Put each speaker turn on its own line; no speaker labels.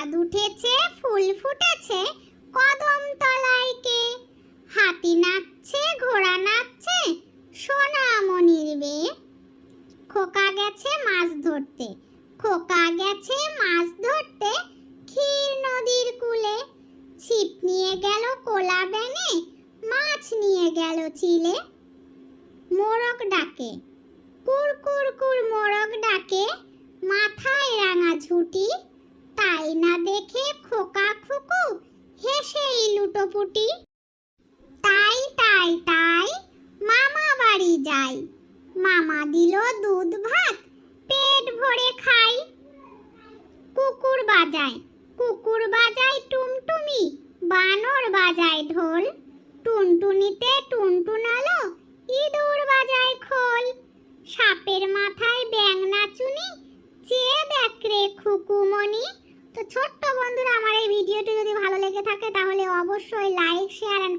চাঁদ উঠেছে, ফুল ফুটেছে, কদম তলায় কে? হাতি নাচছে, ঘোড়া নাচছে, সোনামণির মেয়ে। খোকা গেছে মাছ ধরতে, খোকা গেছে মাছ ধরতে ক্ষীর নদীর কূলে। ছিপ নিয়ে গেল কোলা ব্যাঙে মাছ নিয়ে গেল চিলে। মোরগ ডাকে কুর কুর কুর মোরগ ডাকে, মাথায় রাঙা ঝুটি তাই না দেখে খোকা খুকু লুটোপুটি তাই তাই তাই, মামা বাড়ি যাই। মামা দিল দুধ ভাত, পেট ভরে খাই। কুকুর বাজায় কুকুর বাজায় টুমটুমি বানর বাজায় ঢোল। টুনটুনিতে টুনটুনালো ইঁদুর বাজায় খোল। সাপের মাথায় ব্যাং নাচুনি চেয়ে দেখ রে খুকুমণি। তো ছোট্ট বন্ধুরা, আমার এই ভিডিওটি যদি ভালো লেগে থাকে, তাহলে অবশ্যই like share and please subscribe